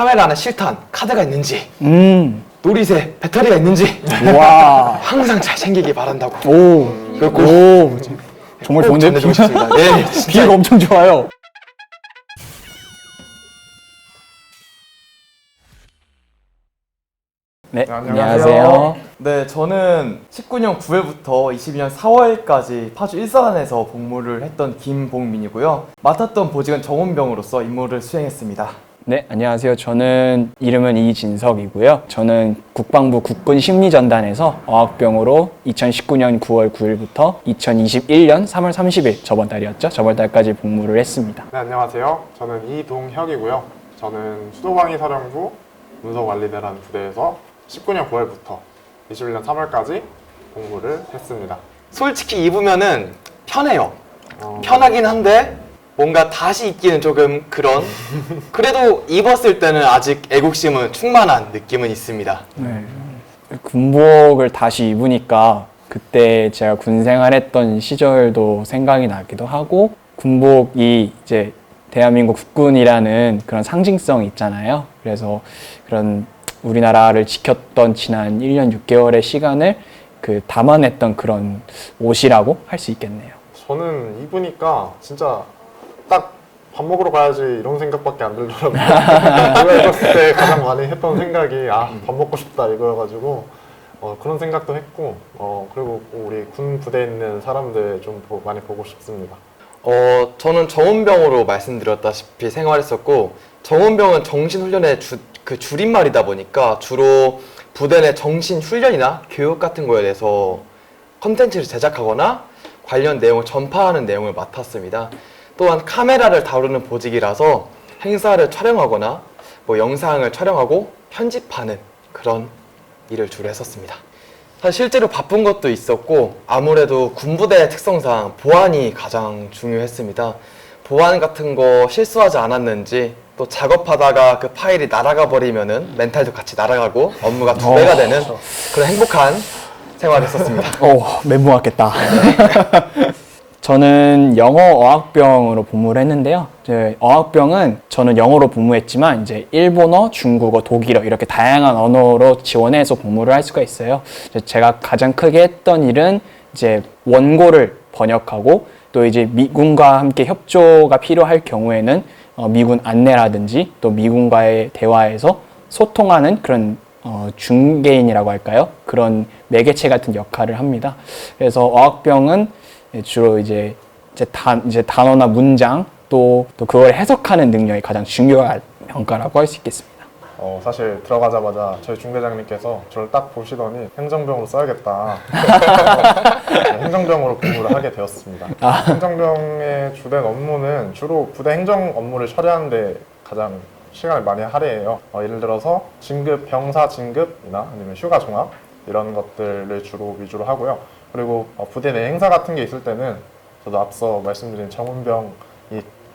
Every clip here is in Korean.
카메라나 실탄, 카드가 있는지, 음. 놀이새, 배터리가 있는지 와. 항상 잘 챙기기 바란다고. 오. 그리고 오. 정말 꼭 좋은데 전해주고 싶습니다. 네, 진짜 비유가 엄청 좋아요. 네, 안녕하세요. 네, 저는 19년 9월부터 22년 4월까지 파주 일산에서 복무를 했던 김봉민이고요. 맡았던 보직은 정원병으로서 임무를 수행했습니다. 네, 안녕하세요. 저는 이름은 이진석이고요. 저는 국방부 국군 심리전단에서 어학병으로 2019년 9월 9일부터 2021년 3월 30일 저번 달이었죠. 저번 달까지 복무를 했습니다. 네, 안녕하세요. 저는 이동혁이고요. 저는 수도방위 사령부 문서관리대라는 부대에서 19년 9월부터 21년 3월까지 복무를 했습니다. 솔직히 입으면은 편해요. 어, 편하긴 한데 뭔가 다시 입기는 조금 그런. 그래도 입었을 때는 아직 애국심은 충만한 느낌은 있습니다. 네. 군복을 다시 입으니까 그때 제가 군 생활했던 시절도 생각이 나기도 하고 군복이 이제 대한민국 국군이라는 그런 상징성이 있잖아요. 그래서 그런 우리나라를 지켰던 지난 1년 6개월의 시간을 그 담아냈던 그런 옷이라고 할 수 있겠네요. 저는 입으니까 진짜 딱 밥 먹으러 가야지 이런 생각밖에 안 들더라고요. 제가 입었을 때 가장 많이 했던 생각이 아, 밥 먹고 싶다 이거여가지고 어, 그런 생각도 했고 어, 그리고 우리 군 부대에 있는 사람들 좀 보- 많이 보고 싶습니다. 어, 저는 정원병으로 말씀드렸다시피 생활했었고, 정원병은 정신훈련의 주, 그 줄임말이다 보니까 주로 부대 내 정신훈련이나 교육 같은 거에 대해서 컨텐츠를 제작하거나 관련 내용을 전파하는 내용을 맡았습니다. 또한 카메라를 다루는 보직이라서 행사를 촬영하거나 뭐 영상을 촬영하고 편집하는 그런 일을 주로 했었습니다. 사실 실제로 바쁜 것도 있었고 아무래도 군부대 특성상 보안이 가장 중요했습니다. 보안 같은 거 실수하지 않았는지 또 작업하다가 그 파일이 날아가 버리면은 멘탈도 같이 날아가고 업무가 두 배가 되는 그런 행복한 생활을 했었습니다. 오, 멘붕 왔겠다. 저는 영어 어학병으로 복무를 했는데요. 어학병은 저는 영어로 복무했지만 이제 일본어, 중국어, 독일어 이렇게 다양한 언어로 지원해서 복무를 할 수가 있어요. 제가 가장 크게 했던 일은 이제 원고를 번역하고 또 이제 미군과 함께 협조가 필요할 경우에는 어, 미군 안내라든지 또 미군과의 대화에서 소통하는 그런 어, 중개인이라고 할까요? 그런 매개체 같은 역할을 합니다. 그래서 어학병은 주로 이제 이제 단 이제 단어나 문장 또, 또 그걸 해석하는 능력이 가장 중요한 평가라고 할 수 있겠습니다. 어, 사실 들어가자마자 저희 중대장님께서 저를 딱 보시더니 행정병으로 써야겠다. 네, 행정병으로 근무를 하게 되었습니다. 행정병의 주된 업무는 주로 부대 행정 업무를 처리하는데 가장 시간을 많이 할애해요. 어, 예를 들어서 진급, 병사 진급이나 아니면 휴가 종합 이런 것들을 주로 위주로 하고요. 그리고 어, 부대 내 행사 같은 게 있을 때는 저도 앞서 말씀드린 정은병이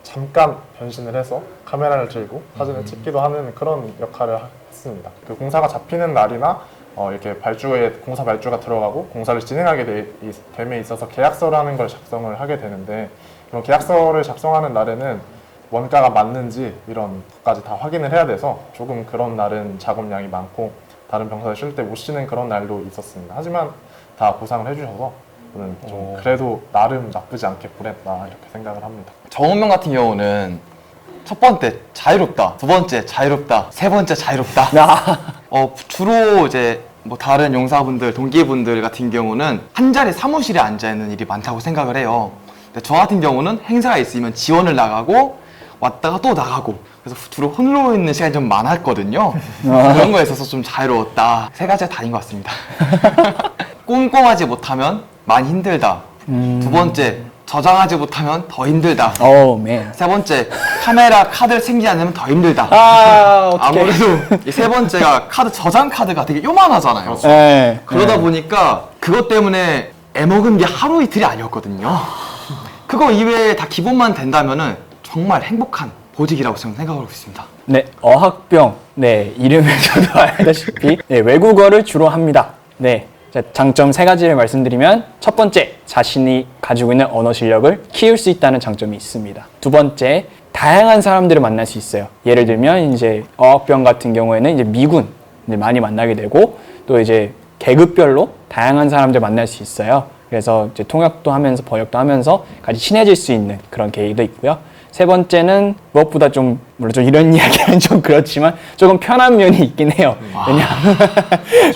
잠깐 변신을 해서 카메라를 들고 사진을 찍기도 하는 그런 역할을 했습니다. 그 공사가 잡히는 날이나 어, 이렇게 발주에 공사 발주가 들어가고 공사를 진행하게 되, 됨에 있어서 계약서를 하는 걸 작성을 하게 되는데 그런 계약서를 작성하는 날에는 원가가 맞는지 이런 것까지 다 확인을 해야 돼서 조금 그런 날은 작업량이 많고 다른 병사들 쉴 때 못 쉬는 그런 날도 있었습니다. 하지만 다 보상을 해주셔서 저는 좀 그래도 나름 나쁘지 않게 보냈다 이렇게 생각을 합니다. 정은명 같은 경우는 첫 번째 자유롭다, 두 번째 자유롭다, 세 번째 자유롭다. 어, 주로 이제 뭐 다른 용사분들, 동기분들 같은 경우는 한 자리 사무실에 앉아 있는 일이 많다고 생각을 해요. 근데 저 같은 경우는 행사가 있으면 지원을 나가고 왔다가 또 나가고 그래서 주로 홀로 있는 시간이 좀 많았거든요. 그런 거에 있어서 좀 자유로웠다. 세 가지가 다인 것 같습니다. 꼼꼼하지 못하면 많이 힘들다. 두 번째, 저장하지 못하면 더 힘들다. 오, 맨. 세 번째, 카메라 카드를 챙기지 않으면 더 힘들다. 아, 어떡해. 아무래도 이 세 번째가 카드 저장 카드가 되게 요만하잖아요. 네. 그러다 보니까 그것 때문에 애 먹은 게 하루 이틀이 아니었거든요. 그거 이외에 다 기본만 된다면은 정말 행복한 보직이라고 저는 생각하고 있습니다. 네, 어학병. 네, 이름에서도 알다시피 네, 외국어를 주로 합니다. 네, 자, 장점 세 가지를 말씀드리면 첫 번째, 자신이 가지고 있는 언어 실력을 키울 수 있다는 장점이 있습니다. 두 번째, 다양한 사람들을 만날 수 있어요. 예를 들면 이제 어학병 같은 경우에는 이제 미군 이제 많이 만나게 되고 또 이제 계급별로 다양한 사람들 만날 수 있어요. 그래서 이제 통역도 하면서 번역도 하면서 같이 친해질 수 있는 그런 계기도 있고요. 세 번째는 무엇보다 좀 물론 좀 이런 이야기는 좀 그렇지만 조금 편한 면이 있긴 해요. 왜냐하면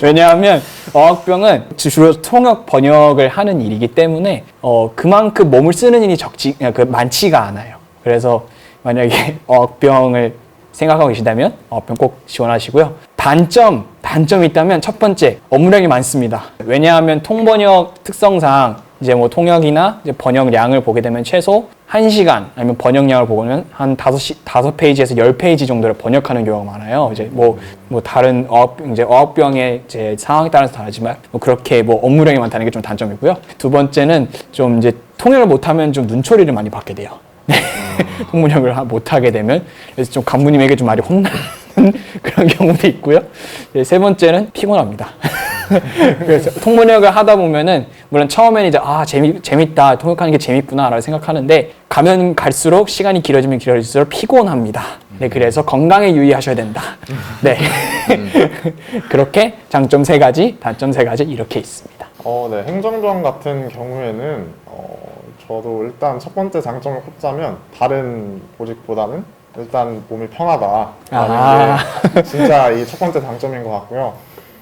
왜냐하면 어학병은 주로 통역 번역을 하는 일이기 때문에 어 그만큼 몸을 쓰는 일이 적지 그 많지가 않아요. 그래서 만약에 어학병을 생각하고 계시다면 어학병 꼭 지원하시고요. 단점 단점이 있다면 첫 번째 업무량이 많습니다. 왜냐하면 통번역 특성상 이제 뭐 통역이나 이제 번역량을 보게 되면 최소 1시간 아니면 번역량을 보면 한 5시, 5페이지에서 10페이지 정도를 번역하는 경우가 많아요. 이제 뭐, 뭐 다른 어학, 이제 어학병의 이제 상황에 따라서 다르지만 뭐 그렇게 뭐 업무량이 많다는 게 좀 단점이고요. 두 번째는 좀 이제 통역을 못하면 좀 눈초리를 많이 받게 돼요. 통문역을 하- 못하게 되면 그래서 좀 간부님에게 좀 많이 혼나는 그런 경우도 있고요. 이제 세 번째는 피곤합니다. 그래서 통번역을 하다 보면은 물론 처음에는 이제 아 재미 재밌다 통역하는 게 재밌구나라고 생각하는데 가면 갈수록 시간이 길어지면 길어질수록 피곤합니다. 네 그래서 건강에 유의하셔야 된다. 네 그렇게 장점 세 가지, 단점 세 가지 이렇게 있습니다. 어, 네. 행정병 같은 경우에는 어, 저도 일단 첫 번째 장점을 꼽자면 다른 보직보다는 일단 몸이 편하다라는 아. 게 진짜 이 첫 번째 장점인 것 같고요.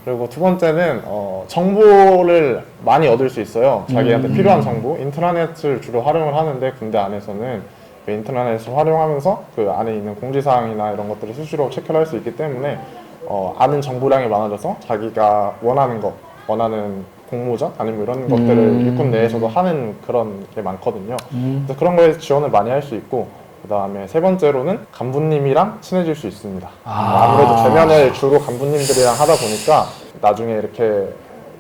그리고 두 번째는 어, 정보를 많이 얻을 수 있어요. 자기한테 필요한 정보. 인트라넷을 주로 활용을 하는데 군대 안에서는 그 인트라넷을 활용하면서 그 안에 있는 공지사항이나 이런 것들을 수시로 체크를 할 수 있기 때문에 어, 아는 정보량이 많아져서 자기가 원하는 것, 원하는 공모전 아니면 이런 것들을 일꾼 내에서도 하는 그런 게 많거든요. 그래서 그런 거에 지원을 많이 할 수 있고 그 다음에 세 번째로는 간부님이랑 친해질 수 있습니다. 아. 무래도 대면을 주로 간부님들이랑 하다 보니까 나중에 이렇게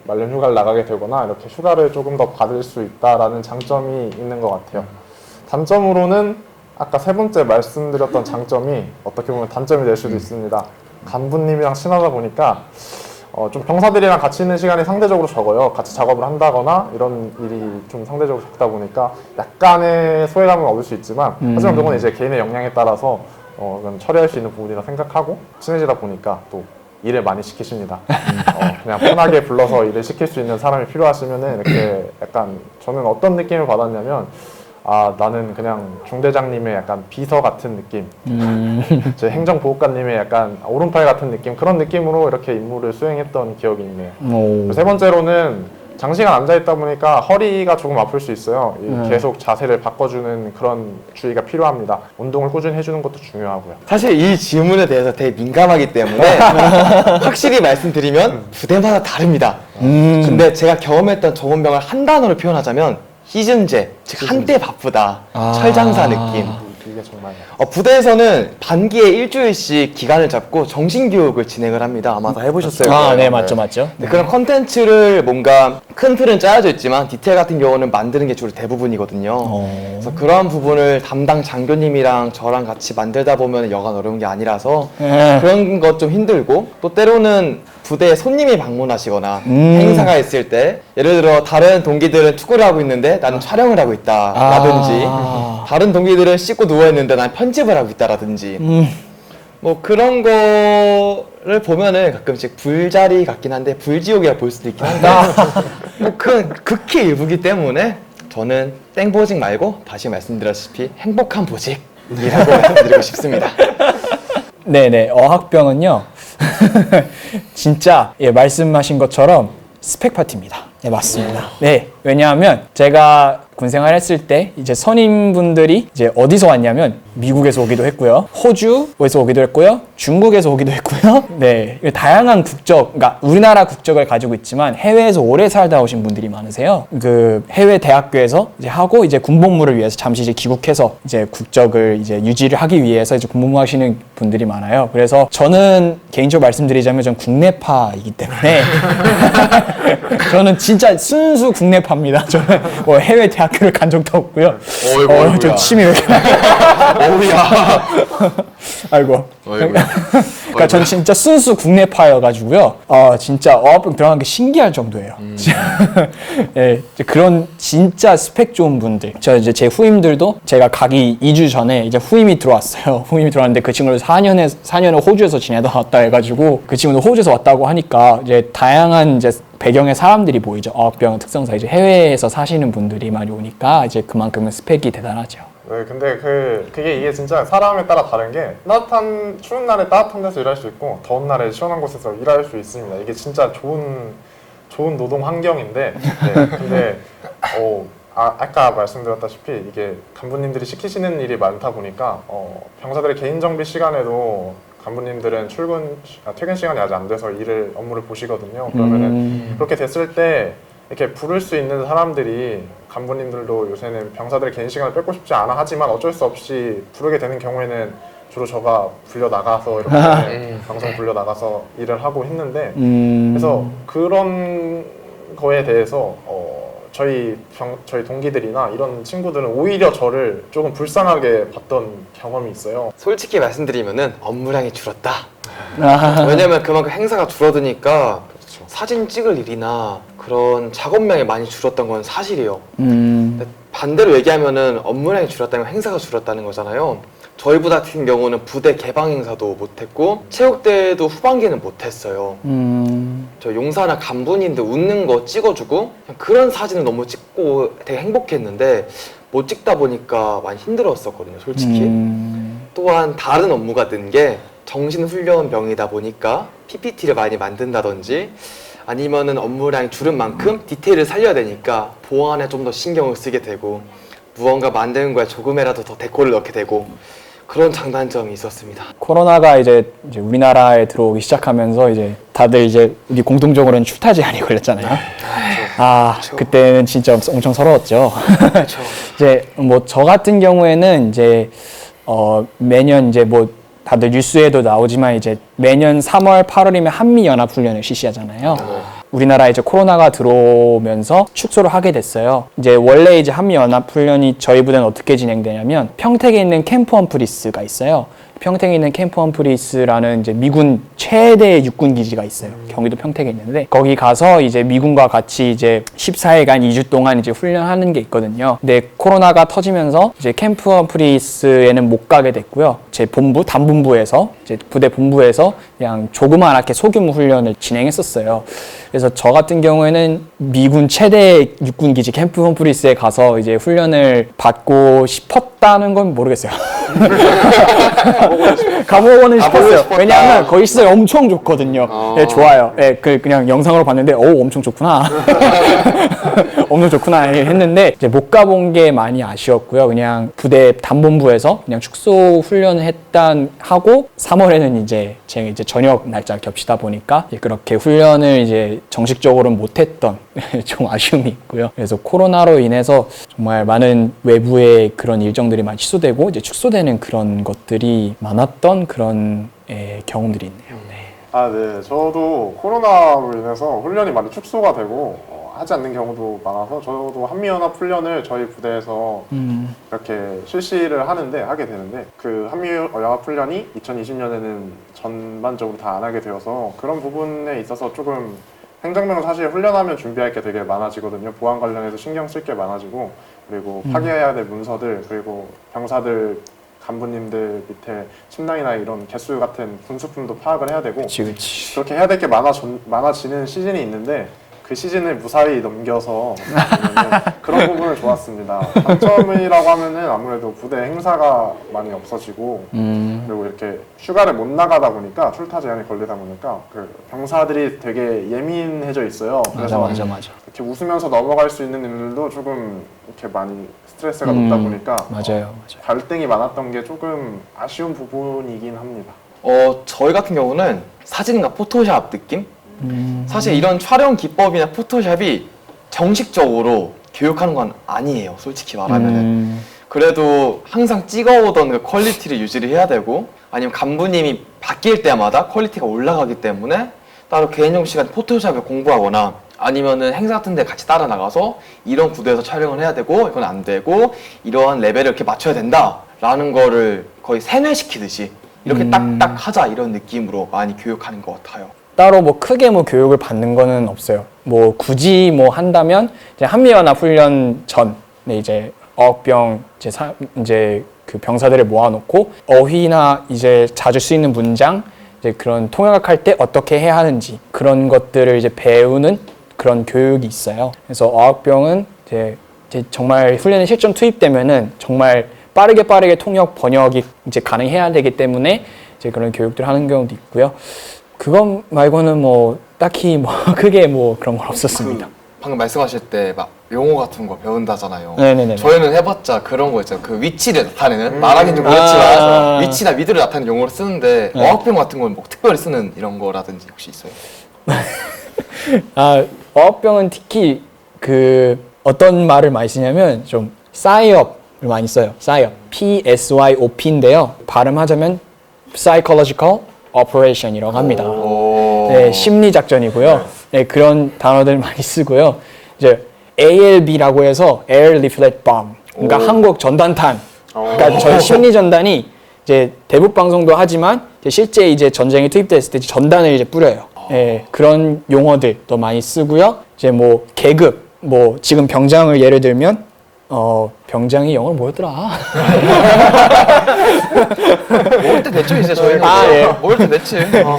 말년 휴가를 나가게 되거나 이렇게 휴가를 조금 더 받을 수 있다라는 장점이 있는 것 같아요. 단점으로는 아까 세 번째 말씀드렸던 장점이 어떻게 보면 단점이 될 수도 있습니다. 간부님이랑 친하다 보니까 어, 좀 병사들이랑 같이 있는 시간이 상대적으로 적어요. 같이 작업을 한다거나 이런 일이 좀 상대적으로 적다 보니까 약간의 소외감은 얻을 수 있지만 하지만 그건 이제 개인의 역량에 따라서 어, 그건 처리할 수 있는 부분이라 생각하고 친해지다 보니까 또 일을 많이 시키십니다. 어, 그냥 편하게 불러서 일을 시킬 수 있는 사람이 필요하시면은 이렇게 약간 저는 어떤 느낌을 받았냐면 아 나는 그냥 중대장님의 약간 비서 같은 느낌 제 행정보호관님의 약간 오른팔 같은 느낌 그런 느낌으로 이렇게 임무를 수행했던 기억이 있네요. 오. 세 번째로는 장시간 앉아 있다 보니까 허리가 조금 아플 수 있어요. 이 계속 자세를 바꿔주는 그런 주의가 필요합니다. 운동을 꾸준히 해주는 것도 중요하고요. 사실 이 질문에 대해서 되게 민감하기 때문에 확실히 말씀드리면 부대마다 다릅니다. 근데 제가 경험했던 정원병을 한 단어로 표현하자면 희증제, 즉 한때 바쁘다, 철장사 느낌. 이게 정말 어, 부대에서는 반기에 일주일씩 기간을 잡고 정신교육을 진행을 합니다. 아마 다 해보셨어요. 아, 네. 맞죠, 맞죠. 네, 그런 컨텐츠를 뭔가 큰 틀은 짜여져 있지만 디테일 같은 경우는 만드는 게 주로 대부분이거든요. 어. 그래서 그러한 부분을 담당 장교님이랑 저랑 같이 만들다 보면 여간 어려운 게 아니라서 네. 그런 것 좀 힘들고 또 때로는 부대에 손님이 방문하시거나 음. 행사가 있을 때 예를 들어 다른 동기들은 축구를 하고 있는데 나는 촬영을 하고 있다라든지 아. 다른 동기들은 씻고 누워 있는데 난 편집을 하고 있다라든지 음. 뭐 그런 거를 보면은 가끔씩 불자리 같긴 한데 불지옥이라 볼 수도 있긴 한데 뭐 그건 극히 일부기 때문에 저는 땡보직 말고 다시 말씀드렸다시피 행복한 보직이라고 말씀드리고 싶습니다. 네네 어학병은요 진짜 예, 말씀하신 것처럼 스펙 파티입니다. 네 맞습니다. 네 왜냐하면 제가 군 생활했을 때 이제 선임분들이 이제 어디서 왔냐면 미국에서 오기도 했고요, 호주에서 오기도 했고요, 중국에서 오기도 했고요. 네 다양한 국적, 그러니까 우리나라 국적을 가지고 있지만 해외에서 오래 살다 오신 분들이 많으세요. 그 해외 대학교에서 이제 하고 이제 군복무를 위해서 잠시 이제 귀국해서 이제 국적을 이제 유지를 하기 위해서 이제 군복무 하시는 분들이 많아요. 그래서 저는 개인적으로 말씀드리자면 전 국내파이기 때문에 저는 진짜 순수 국내파입니다. 저는 뭐 해외 대학교를 간 적도 없고요. 어이구, 어, 어이구야. 저 침이 왜 이렇게 어우야. 아이고. 어이구야. 그러니까 전 진짜 순수 국내파여가지고요. 어, 진짜 어학병 들어간 게 신기할 정도예요. 예, 이제 그런 진짜 스펙 좋은 분들. 저 이제 제 후임들도 제가 가기 2주 전에 이제 후임이 들어왔어요. 후임이 들어왔는데 그 친구들 4년에 4년을 호주에서 지내다 왔다 해가지고 그 친구도 호주에서 왔다고 하니까 이제 다양한 이제 배경의 사람들이 보이죠. 어학병 특성상 이제 해외에서 사시는 분들이 많이 오니까 이제 그만큼 스펙이 대단하죠. 네, 근데 그 그게 이게 진짜 사람에 따라 다른 게 따뜻한 추운 날에 따뜻한 데서 일할 수 있고 더운 날에 시원한 곳에서 일할 수 있습니다. 이게 진짜 좋은 좋은 노동 환경인데, 네, 근데 어, 아, 아까 말씀드렸다시피 이게 간부님들이 시키시는 일이 많다 보니까 어, 병사들의 개인 정비 시간에도 간부님들은 출근 시- 아, 퇴근 시간이 아직 안 돼서 일을 업무를 보시거든요. 그러면은 음. 그렇게 됐을 때 이렇게 부를 수 있는 사람들이 간부님들도 요새는 병사들의 개인 시간을 뺏고 싶지 않아 하지만 어쩔 수 없이 부르게 되는 경우에는 주로 저가 불려 나가서 이렇게 방송 불려 나가서 일을 하고 했는데 음. 그래서 그런 거에 대해서 어, 저희 병, 저희 동기들이나 이런 친구들은 오히려 저를 조금 불쌍하게 봤던 경험이 있어요. 솔직히 말씀드리면은 업무량이 줄었다. 아. 왜냐면 그만큼 행사가 줄어드니까 사진 찍을 일이나 그런 작업량이 많이 줄었던 건 사실이에요. 음. 반대로 얘기하면은 업무량이 줄었다는 건 행사가 줄었다는 거잖아요. 저희 부대 같은 경우는 부대 개방 행사도 못했고 체육대회도 후반기는 못했어요. 음. 저 용사나 간부님들 웃는 거 찍어주고 그런 사진을 너무 찍고 되게 행복했는데 못 찍다 보니까 많이 힘들었었거든요, 솔직히. 음. 또한 다른 업무가 는 게 정신훈련병이다 보니까 PPT를 많이 만든다든지 아니면은 업무량이 줄은 만큼 디테일을 살려야 되니까 보안에 좀 더 신경을 쓰게 되고 무언가 만드는 거에 조금이라도 더 데코를 넣게 되고 그런 장단점이 있었습니다. 코로나가 이제, 이제 우리나라에 들어오기 시작하면서 이제 다들 이제 우리 공통적으로는 출타 제한이 걸렸잖아요. 아, 그때는 진짜 엄청 서러웠죠. 그렇죠. 이제 뭐 저 같은 경우에는 이제 어 매년 이제 뭐 다들 뉴스에도 나오지만 이제 매년 3월 8월이면 한미 연합 훈련을 실시하잖아요. 우리나라에 이제 코로나가 들어오면서 축소를 하게 됐어요. 이제 원래 이제 한미 연합 훈련이 저희 부대는 어떻게 진행되냐면 평택에 있는 캠프 험프리스가 있어요. 평택에 있는 캠프 험프리스라는 이제 미군 최대 육군 기지가 있어요. 경기도 평택에 있는데 거기 가서 이제 미군과 같이 이제 14일간 2주 동안 이제 훈련하는 게 있거든요. 근데 코로나가 터지면서 이제 캠프 험프리스에는 못 가게 됐고요. 제 본부 단본부에서 이제 부대 본부에서 그냥 조그맣게 소규모 훈련을 진행했었어요. 그래서 저 같은 경우에는 미군 최대 육군 기지 캠프 험프리스에 가서 이제 훈련을 받고 싶었 다는 건 모르겠어요. 가보고는 싶었어요. 싶었다. 왜냐하면 거기 시설 엄청 좋거든요. 어. 네, 좋아요. 네, 그 그냥 영상으로 봤는데, 오, 엄청 좋구나. 엄청 좋구나 했는데 이제 못 가본 게 많이 아쉬웠고요. 그냥 부대 단본부에서 그냥 축소 훈련을 했단 하고 3월에는 이제 제가 이제 저녁 날짜 겹치다 보니까 이제 그렇게 훈련을 이제 정식적으로 못했던 좀 아쉬움이 있고요. 그래서 코로나로 인해서 정말 많은 외부의 그런 일정들이 많이 취소되고 이제 축소되는 그런 것들이 많았던 그런 예, 경험들이 있네요. 네. 아, 네. 저도 코로나로 인해서 훈련이 많이 축소가 되고 어, 하지 않는 경우도 많아서 저도 한미연합 훈련을 저희 부대에서 음. 이렇게 실시를 하는데 하게 되는데 그 한미연합 훈련이 2020년에는 전반적으로 다 안 하게 되어서 그런 부분에 있어서 조금 행정병은 사실 훈련하면 준비할 게 되게 많아지거든요. 보안 관련해서 신경 쓸 게 많아지고 그리고 파괴해야 될 문서들 그리고 병사들 간부님들 밑에 침낭이나 이런 개수 같은 군수품도 파악을 해야 되고 그치, 그치. 그렇게 해야 될 게 많아 많아지는 시즌이 있는데 그 시즌을 무사히 넘겨서 그런 부분은 좋았습니다. 단점이라고 하면은 아무래도 부대 행사가 많이 없어지고 음. 그리고 이렇게 휴가를 못 나가다 보니까 출타 제한이 걸리다 보니까 그 병사들이 되게 예민해져 있어요. 맞아, 그래서 맞아, 맞아. 이렇게 웃으면서 넘어갈 수 있는 일들도 조금 이렇게 많이 스트레스가 음, 높다 보니까 맞아요, 어, 맞아요. 갈등이 많았던 게 조금 아쉬운 부분이긴 합니다. 어, 저희 같은 경우는 사진과 포토샵 느낌? 음. 사실 이런 촬영 기법이나 포토샵이 정식적으로 교육하는 건 아니에요. 솔직히 말하면은. 음. 그래도 항상 찍어오던 그 퀄리티를 유지를 해야 되고 아니면 간부님이 바뀔 때마다 퀄리티가 올라가기 때문에 따로 개인용 시간 포토샵을 공부하거나 아니면은 행사 같은 데 같이 따라 나가서 이런 구도에서 촬영을 해야 되고 이건 안 되고 이러한 레벨을 이렇게 맞춰야 된다 라는 거를 거의 세뇌시키듯이 이렇게 음. 딱딱 하자 이런 느낌으로 많이 교육하는 것 같아요. 따로 뭐 크게 뭐 교육을 받는 거는 없어요. 뭐 굳이 뭐 한다면 이제 한미연합 훈련 전에 이제 어학병 이제 사, 이제 그 병사들을 모아놓고 어휘나 이제 자주 쓰이는 문장 이제 그런 통역을 할때 어떻게 해야 하는지 그런 것들을 이제 배우는 그런 교육이 있어요. 그래서 어학병은 이제, 이제 정말 훈련에 실전 투입되면은 정말 빠르게 빠르게 통역 번역이 이제 가능해야 되기 때문에 이제 그런 교육들 하는 경우도 있고요. 그것 말고는 뭐 딱히 뭐 크게 뭐 그런 건 없었습니다. 그 방금 말씀하실 때 막 용어 같은 거 배운다잖아요. 네네네. 저희는 해봤자 그런 거 있잖아요. 그 위치를 나타내는 말하기는 좀 그렇지만 아. 위치나 미드를 나타내는 용어를 쓰는데 네. 어학병 같은 건 뭐 특별히 쓰는 이런 거라든지 혹시 있어요? 아 어학병은 특히 그 어떤 말을 많이 쓰냐면 좀 psyop을 많이 써요. psyop, P S Y O P인데요. 발음하자면 psychological operation이라고 합니다. 오. 네, 심리 작전이고요. 네, 그런 단어들 많이 쓰고요. 이제 ALB라고 해서 Air Leaflet Bomb. 그러니까 오. 한국 전단탄. 그러니까 저희 심리 전단이 이제 대북 방송도 하지만 이제 실제 이제 전쟁에 투입됐을 때 전단을 이제 뿌려요. 예, 그런 용어들도 많이 쓰고요. 이제 뭐 계급, 뭐 지금 병장을 예를 들면 어 병장이 영어로 뭐였더라? 모를 때 됐죠 이제 저희는. 아, 예. 모를 때 됐지. 어.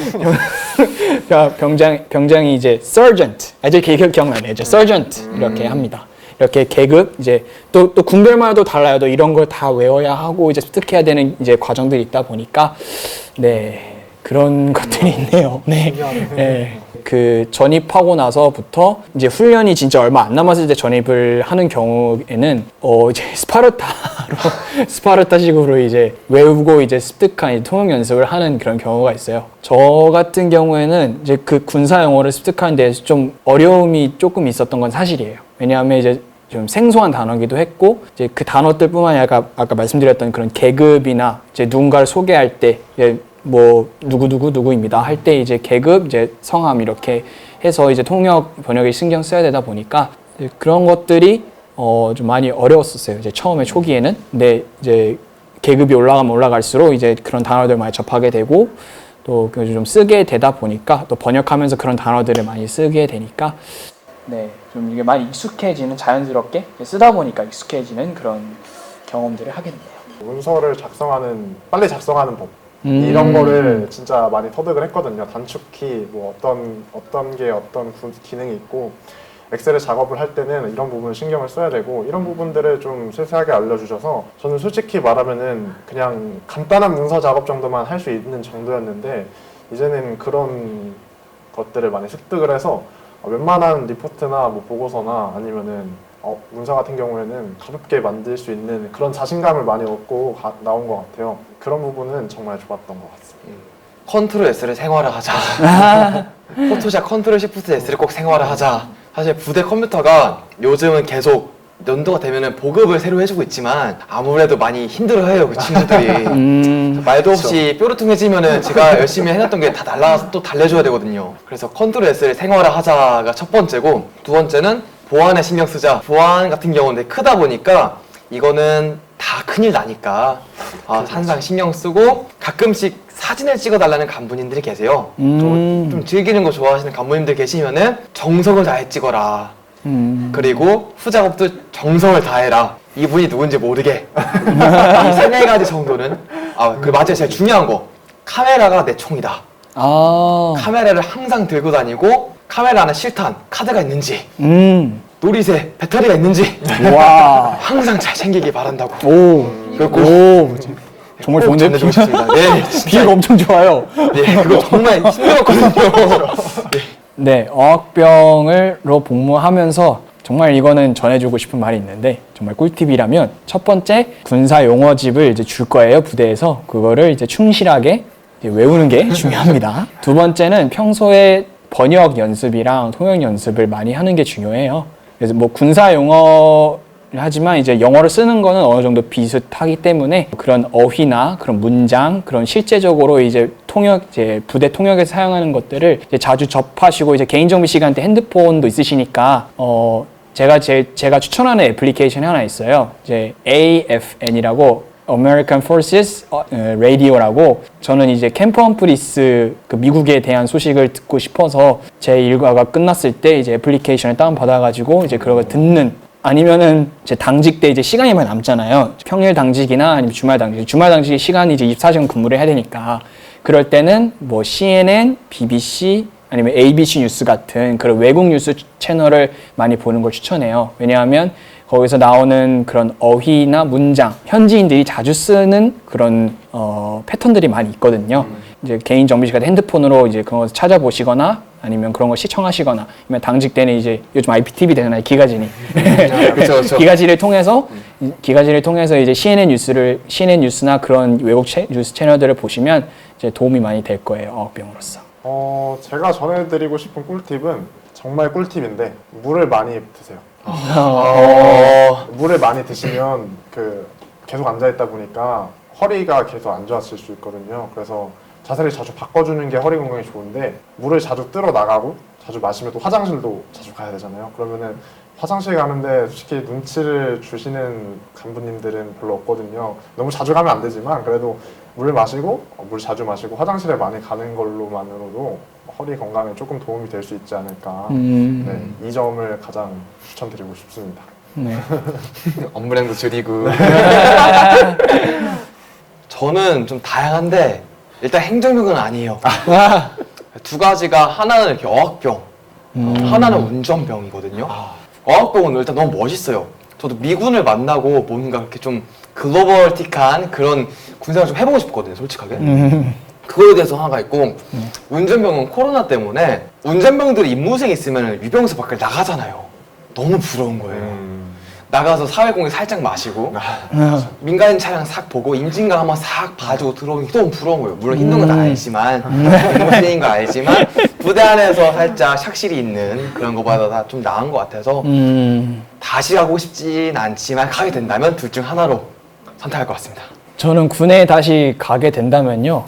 자, 병장 병장이 이제 sergeant, 아, 이제 계급 기억나네. 이제 sergeant 이렇게 합니다. 이렇게 계급 이제 또 또 군별마다 도 달라요. 또 이런 걸 다 외워야 하고 이제 습득해야 되는 이제 과정들이 있다 보니까 네 그런 것들이 있네요. 네. 네. 그 전입하고 나서부터 이제 훈련이 진짜 얼마 안 남았을 때 전입을 하는 경우에는 어 이제 스파르타로 스파르타식으로 이제 외우고 이제 습득한 이제 통역 연습을 하는 그런 경우가 있어요. 저 같은 경우에는 이제 그 군사 용어를 습득하는 데서 좀 어려움이 조금 있었던 건 사실이에요. 왜냐하면 이제 좀 생소한 단어기도 했고 이제 그 단어들뿐만 아니라 아까, 아까 말씀드렸던 그런 계급이나 이제 누군가를 소개할 때 이제 뭐 누구 누구 누구입니다. 할 때 이제 계급 이제 성함 이렇게 해서 이제 통역 번역에 신경 써야 되다 보니까 그런 것들이 어 좀 많이 어려웠었어요. 이제 처음에 초기에는. 근데 이제 계급이 올라가면 올라갈수록 이제 그런 단어들 많이 접하게 되고 또 좀 쓰게 되다 보니까 또 번역하면서 그런 단어들을 많이 쓰게 되니까 네, 좀 이게 많이 익숙해지는 자연스럽게 쓰다 보니까 익숙해지는 그런 경험들을 하게 됐네요. 문서를 작성하는 빨리 작성하는 법 음. 이런 거를 진짜 많이 터득을 했거든요. 단축키 뭐 어떤 어떤 게 어떤 구- 기능이 있고 엑셀을 작업을 할 때는 이런 부분을 신경을 써야 되고 이런 부분들을 좀 세세하게 알려주셔서 저는 솔직히 말하면은 그냥 간단한 문서 작업 정도만 할 수 있는 정도였는데 이제는 그런 것들을 많이 습득을 해서 웬만한 리포트나 뭐 보고서나 아니면은 어, 문서 같은 경우에는 가볍게 만들 수 있는 그런 자신감을 많이 얻고 가- 나온 것 같아요. 그런 부분은 정말 좋았던 것 같습니다. 컨트롤 S를 생활화하자. 포토샵 컨트롤 시프트 S를 꼭 생활화하자. 사실 부대 컴퓨터가 요즘은 계속 연도가 되면은 보급을 새로 해주고 있지만 아무래도 많이 힘들어해요 그 친구들이. 음, 말도 없이 뾰루퉁해지면은 제가 열심히 해놨던 게 다 날라가서 또 달래줘야 되거든요. 그래서 컨트롤 S를 생활화하자가 첫 번째고 두 번째는 보안에 신경 쓰자. 보안 같은 경우는 크다 보니까 이거는 다 큰일 나니까 아, 항상 신경 쓰고 가끔씩 사진을 찍어달라는 간부님들이 계세요. 음. 좀, 좀 즐기는 거 좋아하시는 간부님들 계시면은 정성을 다해 찍어라. 음. 그리고 후작업도 정성을 다해라. 이분이 누군지 모르게. 이 세네 가지 정도는 아, 그 맞아요. 제일 중요한 거. 카메라가 내 총이다. 아, 카메라를 항상 들고 다니고 카메라 안에 실탄, 카드가 있는지, 음, 놀이새, 배터리가 있는지 와, 항상 잘 챙기기 바란다고. 오, 그리고 오, 정말 꼭 좋은데 전해주고 싶습니다. 네, 진짜. 비유가 엄청 좋아요. 네, 그거 정말 힘들었거든요. 네. 네, 어학병을로 복무하면서 정말 이거는 전해주고 싶은 말이 있는데 정말 꿀팁이라면 첫 번째 군사 용어집을 이제 줄 거예요 부대에서 그거를 이제 충실하게 이제 외우는 게 중요합니다. 두 번째는 평소에 번역 연습이랑 통역 연습을 많이 하는 게 중요해요. 그래서 뭐 군사 용어 하지만 이제 영어를 쓰는 거는 어느 정도 비슷하기 때문에 그런 어휘나 그런 문장 그런 실제적으로 이제 통역 이제 부대 통역에서 사용하는 것들을 이제 자주 접하시고 이제 개인 정비 시간 때 핸드폰도 있으시니까 어 제가 제 제가 추천하는 애플리케이션이 하나 있어요. 이제 AFN이라고 American Forces 어, 어, Radio라고 저는 이제 캠프 험프리스 그 미국에 대한 소식을 듣고 싶어서 제 일과가 끝났을 때 이제 애플리케이션을 다운 받아가지고 이제 그런 거 듣는 아니면은 이제 당직 때 이제 시간이 많이 남잖아요. 평일 당직이나 아니면 주말 당직. 주말 당직이 시간이 이제 24시간 근무를 해야 되니까 그럴 때는 뭐 CNN, BBC 아니면 ABC 뉴스 같은 그런 외국 뉴스 채널을 많이 보는 걸 추천해요. 왜냐하면 거기서 나오는 그런 어휘나 문장, 현지인들이 자주 쓰는 그런 어, 패턴들이 많이 있거든요. 이제 개인 정비 시간 핸드폰으로 이제 그런 거 찾아보시거나 아니면 그런 거 시청하시거나 아니면 당직 때는 이제 요즘 IPTV 되잖아요 기가진이 그쵸, 그쵸. 기가지를 통해서 이- 기가지를 통해서 이제 CNN 뉴스를 CNN 뉴스나 그런 외국 채, 뉴스 채널들을 보시면 이제 도움이 많이 될 거예요 어학병으로서. 어, 제가 전해드리고 싶은 꿀팁은 정말 꿀팁인데 물을 많이 드세요. 어, 물을 많이 드시면 그 계속 앉아 있다 보니까 허리가 계속 안 좋아질 수 있거든요. 그래서 자세를 자주 바꿔주는 게 허리 건강에 좋은데 물을 자주 뜨러 나가고 자주 마시면 또 화장실도 자주 가야 되잖아요. 그러면은 화장실 가는데 솔직히 눈치를 주시는 간부님들은 별로 없거든요. 너무 자주 가면 안 되지만 그래도 물 마시고 어, 물 자주 마시고 화장실에 많이 가는 걸로만으로도 허리 건강에 조금 도움이 될 수 있지 않을까. 음, 네, 이 점을 가장 추천드리고 싶습니다. 네. 업무량도 줄이고. 저는 좀 다양한데 일단 행정병은 아니에요. 두 가지가 하나는 이렇게 어학병, 음. 하나는 운전병이거든요. 어학병은 일단 너무 멋있어요. 저도 미군을 만나고 뭔가 이렇게 좀 글로벌틱한 그런 군생활 좀 해보고 싶거든요, 솔직하게. 음. 그거에 대해서 하나가 있고 운전병은 코로나 때문에 운전병들이 임무생 있으면 유병소 밖에 나가잖아요. 너무 부러운 거예요. 나가서 사회공에 살짝 마시고 민간인 차량 싹 보고 인진강 한번 싹 봐주고 들어오는 게 너무 부러운 거예요. 물론 힘든 건 알지만 임무생인 거 알지만 부대 안에서 살짝 샥실이 있는 그런 거보다 다 좀 나은 것 같아서 음, 다시 가고 싶진 않지만 가게 된다면 둘 중 하나로 선택할 것 같습니다. 저는 군에 다시 가게 된다면요.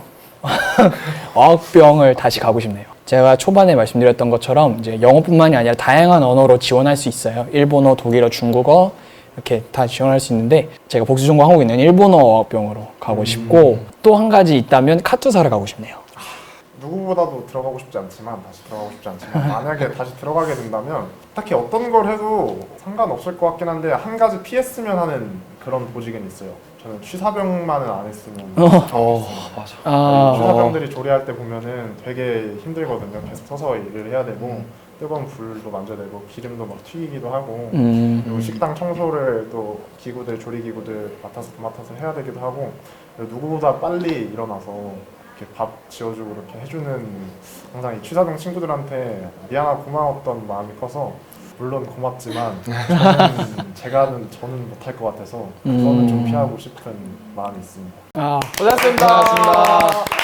어학병을 다시 가고 싶네요. 제가 초반에 말씀드렸던 것처럼 이제 영어뿐만이 아니라 다양한 언어로 지원할 수 있어요. 일본어, 독일어, 중국어 이렇게 다 지원할 수 있는데 제가 복수 전공하고 있는 일본어 어학병으로 가고 싶고 또 한 가지 있다면 카투사를 가고 싶네요. 누구보다도 들어가고 싶지 않지만 다시 들어가고 싶지 않지만 만약에 다시 들어가게 된다면 딱히 어떤 걸 해도 상관없을 것 같긴 한데 한 가지 피했으면 하는 그런 보직은 있어요. 저는 취사병만은 안 했으면 어, 맞아. 아, 취사병들이 조리할 때 보면은 되게 힘들거든요. 계속 서서 일을 해야 되고 뜨거운 불도 만져야 되고 기름도 막 튀기기도 하고 음, 그리고 식당 청소를 또 기구들 조리 기구들 맡아서 맡아서 해야 되기도 하고 그리고 누구보다 빨리 일어나서 이렇게 밥 지어주고 이렇게 해주는 항상 이 취사병 친구들한테 미안하고 고마웠던 마음이 커서 물론 고맙지만 저는 제가는 저는 못할 것 같아서 그거는 좀 음. 피하고 싶은 마음이 있습니다. 아, 고생하셨습니다.